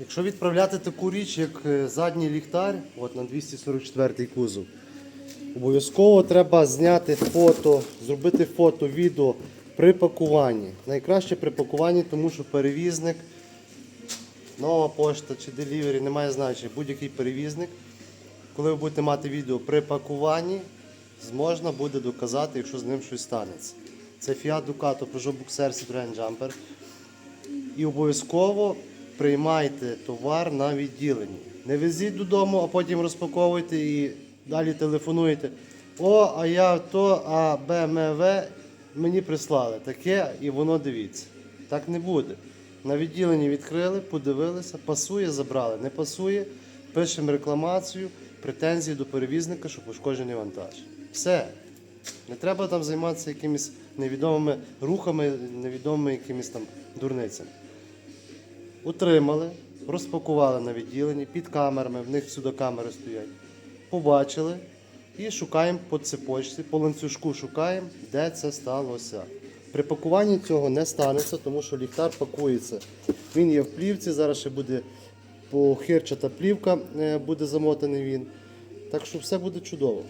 Якщо відправляти таку річ, як е, задній ліхтар, от на 244 кузов, обов'язково треба зняти фото, зробити фото, відео при пакуванні. Найкраще при пакуванні, тому що перевізник, нова пошта чи делівері, немає значення, будь-який перевізник, коли ви будете мати відео при пакуванні, зможна буде доказати, якщо з ним щось станеться. Це Fiat Ducato, Peugeot Boxer, Citroen Jumper. І обов'язково приймайте товар на відділенні. Не везіть додому, а потім розпаковуйте і далі телефонуєте. О, а я то, а БМВ мені прислали. Таке і воно дивіться. Так не буде. На відділенні відкрили, подивилися, пасує, забрали. Не пасує, пишемо рекламацію, претензії до перевізника, що пошкоджений вантаж. Все. Не треба там займатися якимись невідомими рухами, невідомими якимись там дурницями. Утримали, розпакували на відділенні під камерами, в них всюди камери стоять. Побачили і шукаємо по цепочці, по ланцюжку шукаємо, де це сталося. При пакуванні цього не станеться, тому що ліхтар пакується. Він є в плівці, зараз ще буде похирчата плівка, е, буде замотаний він. Так що все буде чудово.